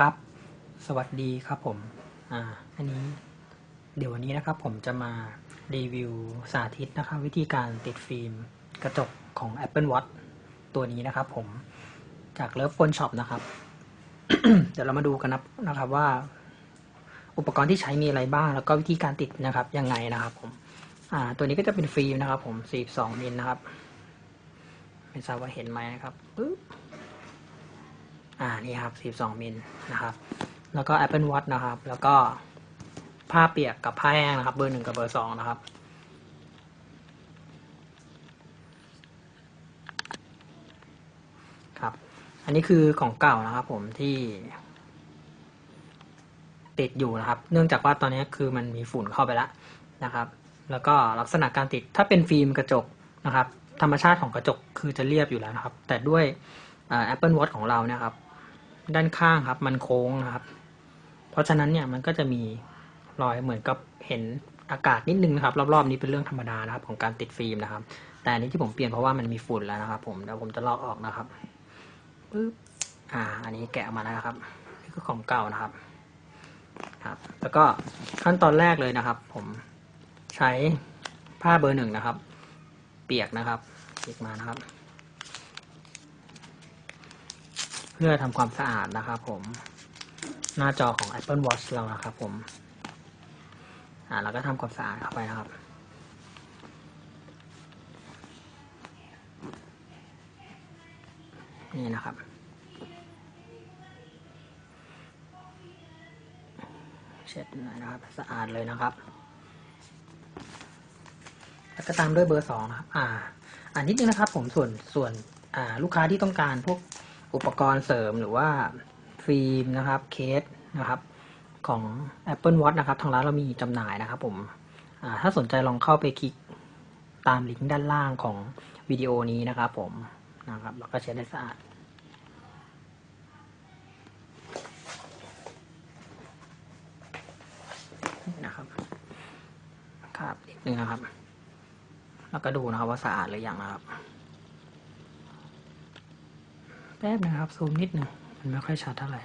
ครับ สวัสดีครับผม อ่า อันนี้ เดี๋ยววันนี้นะครับผมจะมารีวิวสาธิตนะครับ วิธีการติดฟิล์มกระจกของ Apple Watch ตัวนี้นะครับผม จากเลิฟโฟนช็อปนะครับ เดี๋ยวเรามาดูกันนะนะครับว่า อุปกรณ์ที่ใช้มีอะไรบ้าง แล้วก็วิธีการติดนะครับ ยังไงนะครับผม อ่า ตัวนี้ก็จะเป็นฟิล์มนะครับ ผม 42มิลนะครับ ไม่ทราบว่าเห็นไหมนะครับปึ๊บ อ่านี่ครับ42มิลนะครับ แล้วก็ Apple Watch นะครับ แล้วก็ผ้าเปียกกับผ้าแห้งนะครับ เบอร์หนึ่งกับเบอร์สองนะครับ ครับ อันนี้คือของเก่านะครับผมที่ติดอยู่นะครับ เนื่องจากว่าตอนนี้คือมันมีฝุ่นเข้าไปแล้วนะครับ แล้วก็ลักษณะการติด ถ้าเป็นฟิล์มกระจกนะครับ ธรรมชาติของกระจกคือจะเรียบอยู่แล้วนะครับ แต่ด้วยอ่า Apple Watch ของเราเนี่ยครับ ด้านข้างครับ มันโค้งนะครับ เพราะฉะนั้นเนี่ยมันก็จะมีรอยเหมือนกับเห็นอากาศนิดนึงนะครับ รอบๆนี้เป็นเรื่องธรรมดานะครับ ของการติดฟิล์มนะครับ แต่อันนี้ที่ผมเปลี่ยนเพราะว่ามันมีฝุ่นแล้วนะครับ ผมเดี๋ยวผมจะลอกออกนะครับปึ๊บอ่า อันนี้แกะออกมาแล้วนะครับนี่คือของเก่านะครับ ครับ แล้วก็ขั้นตอนแรกเลยนะครับ ผมใช้ผ้าเบอร์หนึ่งนะครับ เปียกนะครับเปียกมานะครับ เพื่อทำความสะอาดนะครับผม หน้าจอของ Apple Watch เรานะครับผมอ่าเราก็ทำความสะอาดเข้าไปนะครับนี่นะครับเช็ดหน่อยนะครับสะอาดเลยนะครับ แล้วก็ตามด้วยเบอร์สองนะครับ อ่า อ่านิดนึงนะครับ ผมส่วนส่วน อ่า ลูกค้าที่ต้องการพวก อุปกรณ์เสริมหรือว่าฟิล์มนะครับเคสนะครับของ Apple Watch นะครับ ทางร้านเรามีจำหน่ายนะครับผมถ้าสนใจลองเข้าไปคลิกตามลิงก์ด้านล่างของวิดีโอนี้นะครับผมนะครับแล้วก็เช็ดได้สะอาดนะครับครับนิดนึงนะครับ แล้วก็ดูนะครับว่าสะอาดหรือยังนะครับ ป๊บนะครับ ซูมนิดหนึ่งมันไม่ค่อยชัดเท่าไหร่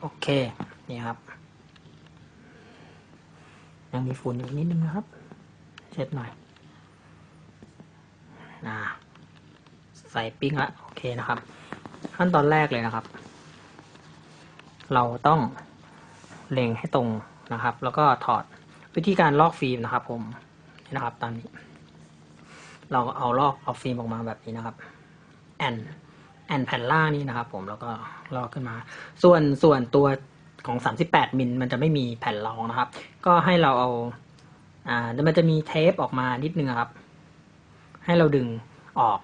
โอเค นี่ครับ ยังมีฝุ่นอยู่นิดนึงนะครับ เช็ดหน่อยนะใส่ปิ้งละโอเคนะครับ ขั้นตอนแรกเลยนะครับ เราต้องเล็งให้ตรงนะครับ แล้วก็ถอดวิธีการลอกฟิล์มนะครับ ผมนี่นะครับตามนี้ เราเอาลอกเอาฟิล์มออกมาแบบนี้นะครับ แอนแอนแผ่นล่างนี่นะครับผมแล้วก็ลอกขึ้นมา ส่วนส่วนตัวของ 38มิลมันจะไม่มีแผ่นรองนะครับ ก็ให้เราเอาอ่ามันจะมีเทปออกมานิดนึงครับ ให้เราดึงออก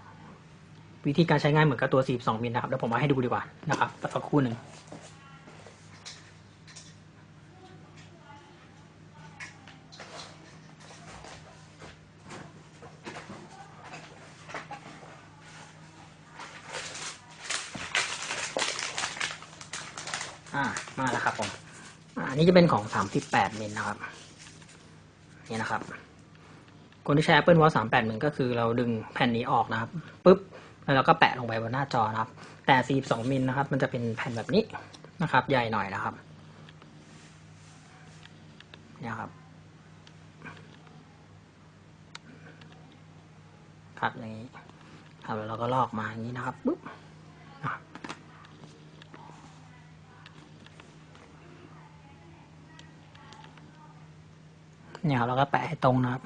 วิธีการใช้งานเหมือนกับตัว 42มิลนะครับเดี๋ยวผมมาให้ดูดีกว่านะครับสักครู่หนึ่ง อ่ามาแล้วครับผมอันนี้จะเป็นของ 38มิลนะครับ นี่นะครับ คนที่ใช้ Apple Watch 38มิลก็คือเราดึงแผ่นนี้ออกนะครับปุ๊บแล้วเราก็แปะลงไปบนหน้าจอนะครับ แต่ 42มิลนะครับ มันจะเป็นแผ่นแบบนี้นะครับ ใหญ่หน่อยนะครับเนี่ยครับคัดอย่างนี้ครับแล้วเราก็ลอกมาอย่างนี้นะครับปุ๊บ เนี่ยเราก็แปะให้ตรงนะครับ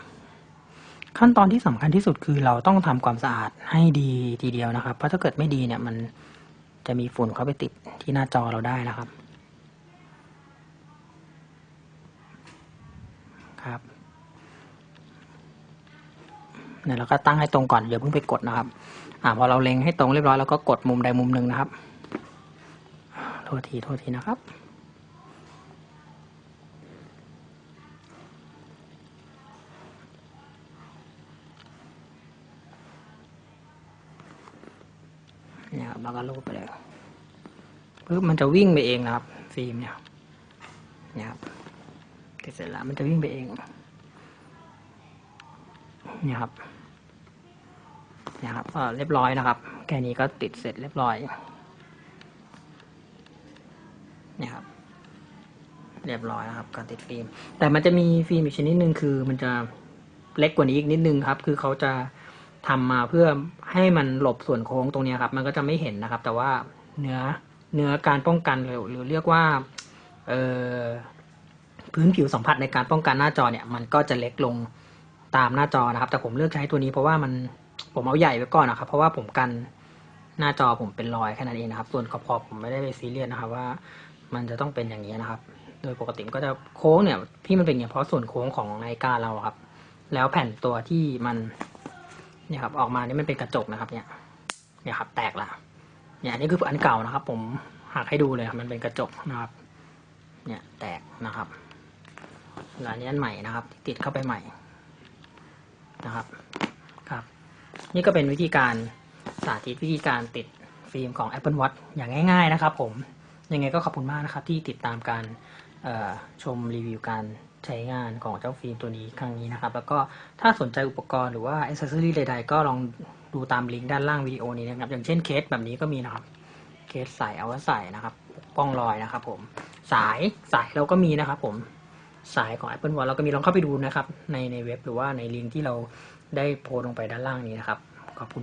ขั้นตอนที่สำคัญที่สุดคือเราต้องทำความสะอาดให้ดีทีเดียวนะครับ เพราะถ้าเกิดไม่ดีเนี่ยมันจะมีฝุ่นเข้าไปติดที่หน้าจอเราได้นะครับ ครับเนี่ยเราก็ตั้งให้ตรงก่อนอย่าเพิ่งไปกดนะครับ อ่าพอเราเล็งให้ตรงเรียบร้อยเราก็กดมุมใดมุมหนึ่งนะครับ โทษทีโทษทีนะครับ นะครับก็รูปไปเลยปึ๊บมันจะวิ่งไปเองนะครับ ฟิล์มเนี่ยนี่ครับเสร็จแล้วมันจะวิ่งไปเองนี่ครับนี่ครับเรียบร้อยนะครับ แค่นี้ก็ติดเสร็จเรียบร้อยนี่ครับ เรียบร้อยนะครับ การติดฟิล์ม แต่มันจะมีฟิล์มอีกชนิดหนึ่งคือ มันจะเล็กกว่านี้อีกนิดนึงครับ คือเขาจะ ทำมาเพื่อให้มันหลบส่วนโค้งตรงนี้ครับ มันก็จะไม่เห็นนะครับ แต่ว่าเนื้อเนื้อการป้องกันหรือหรือเรียกว่าเออพื้นผิวสัมผัสในการป้องกันหน้าจอเนี่ย มันก็จะเล็กลงตามหน้าจอนะครับ แต่ผมเลือกใช้ตัวนี้เพราะว่ามันผมเอาใหญ่ไว้ก่อนนะครับ เพราะว่าผมกันหน้าจอผมเป็นรอยแค่นั้นเองนะครับ ส่วนขอบๆผมไม่ได้ไปซีเรียสนะครับ ว่ามันจะต้องเป็นอย่างนี้นะครับ โดยปกติก็จะโค้งเนี่ยที่มันเป็นอย่างเพราะส่วนโค้งของนาฬิกาเราครับ แล้วแผ่นตัวที่มัน เนี่ยครับออกมานี่มันเป็นกระจกนะครับ เนี่ย เนี่ยครับ แตกละเนี่ยอันนี้คืออันเก่านะครับ ผมหักให้ดูเลยครับมันเป็นกระจกนะครับ เนี่ยแตกนะครับแล้วอันนี้อันใหม่นะครับ ติดเข้าไปใหม่นะครับ ครับ นี่ก็เป็นวิธีการสาธิตวิธีการติดฟิล์มของ Apple Watch อย่างง่าย ๆ นะครับ ผมยังไงก็ขอบคุณมากนะครับ ที่ติดตามการชมรีวิวการ ใช้งานของเจ้าฟิล์มตัวนี้ครั้งนี้นะครับ แล้วก็ถ้าสนใจอุปกรณ์หรือว่าอ c เซอรี่ใด ๆ ก็ลองดูตามลิงก์ด้านล่างวิดีโอนี้นะครับ อย่างเช่นเคสแบบนี้ก็มีนะครับ เคสใส่เอาไว้ใส่นะครับปกป้องรอยนะครับ ผมสายสายเราก็มีนะครับ ผมสายของ Apple Watch เราก็มีลองเข้าไปดูนะครับ ในในเว็บหรือว่าในลิงก์ที่เราได้โพสลงไปด้านล่างนี้นะครับ